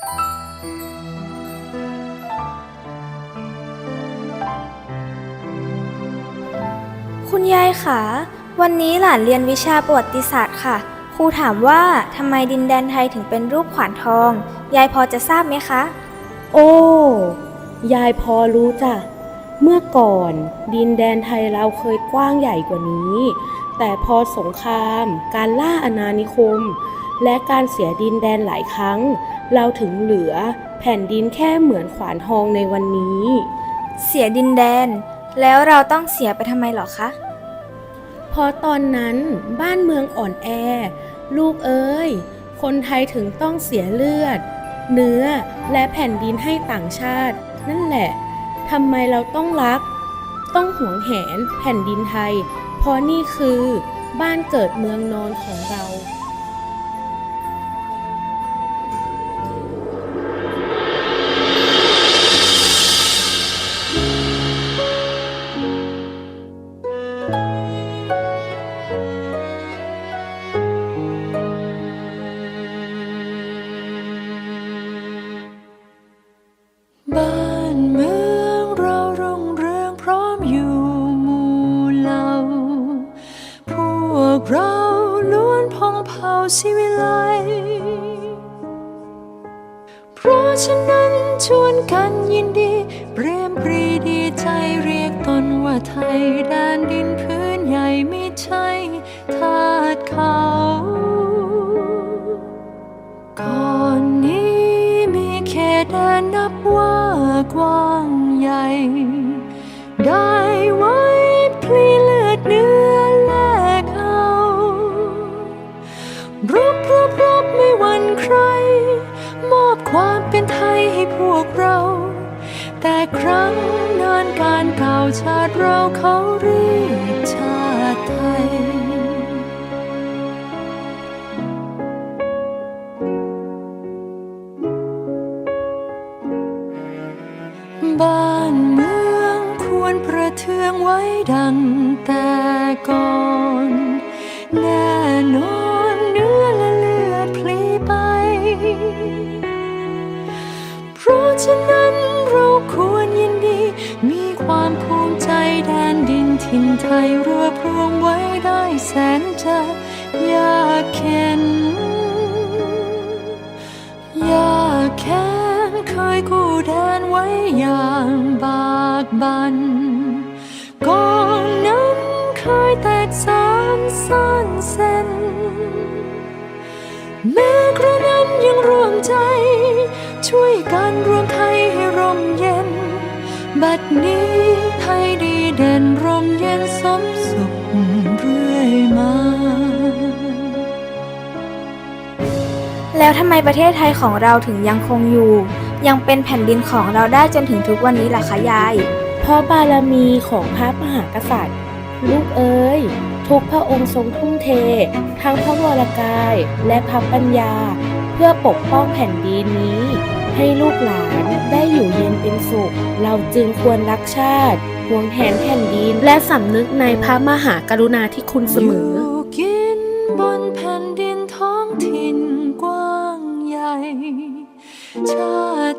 คุณยายคะวันนี้หลานเรียนวิชาประวัติศาสตร์ค่ะ ครูถามว่าทำไมดินแดนไทยถึงเป็นรูปขวานทอง ยายพอจะทราบไหมคะ โอ้ ยายพอรู้จ้ะ เมื่อก่อน ดินแดนไทยเราเคยกว้างใหญ่กว่านี้ แต่พอสงคราม การล่าอาณานิคม และการเสียดินแดนหลายครั้ง เราถึงเหลือแผ่นดินแค่เหมือนขวานทองในวันนี้ เสียดินแดน แล้วเราต้องเสียไปทำไมเหรอคะเพราะตอนนั้นบ้านเมืองอ่อนแอ ลูกเอ้ย คนไทยถึงต้องเสียเลือด เนื้อและแผ่นดินให้ต่างชาติ นั่นแหละทำไมเราต้องรัก ต้องหวงแหนแผ่นดินไทย เพราะนี่คือบ้านเกิดเมืองนอนของเรา เผ่าศิวิไล เพราะฉะนั้นชวนกันยินดี เปรียมปรีดีใจเรียกตนว่าไทยแดนดินพื้นใหญ่ไม่ใช่ทาสเขาก่อนนี้มีเขตแดนนับว่ากว้าง ต่ครั้งนานการเก่าชาติเราเขาเรียกชาติไทย บ้านเมืองควรประเทืองไว้ดังแต่ก่อน แน่นอน ใจแดนดินถิ่นไทยรวบรวมไว้ได้แสนจะยากเข็นยากแค้นเคยกู้แดนไว้อย่างบากบันกอนนั้นเคยแตกสานซ่านเส้นแม้กระนั้นยังร่วมใจ ช่วยกันรวมไทยให้ร่มเย็น บัดนี้ เด่นร่มเย็นสมสุขเรื่อยมา แล้วทำไมประเทศไทยของเราถึงยังคงอยู่ ยังเป็นแผ่นดินของเราได้จนถึงทุกวันนี้ล่ะคะยาย เพราะบารมีของพระมหากษัตริย์ ลูกเอ๋ยทุกพระองค์ทรงทุ่มเท ทั้งพระวรกายและพระปัญญา เพื่อปกป้องแผ่นดินนี้ ให้ลูกหลานได้อยู่เย็นเป็นสุข เราจึงควรรักชาติห่วงแหนแผ่นดิน และสำนึกในพระมหากรุณาธิคุณเสมอยู่กินบนแผ่นดินท้องถิ่นกว้างใหญ่ ชาติ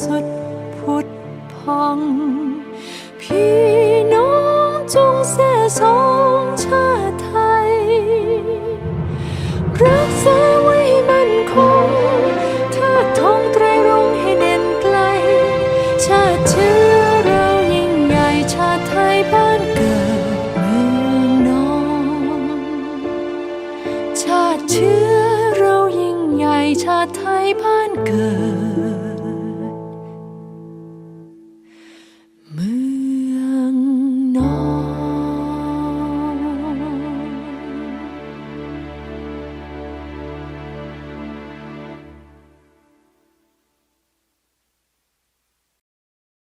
สุดพุดพอง พี่น้องจงแส่สองชาไทย รักษาไว้มันคงถ้าทงไตรรงให้เด่นไกล ชาเชื้อเรายิ่งใหญ่ชาไทยบ้านเกิดเมืองนอง ชาเชื้อเรายิ่งใหญ่ชาไทยบ้านเกิด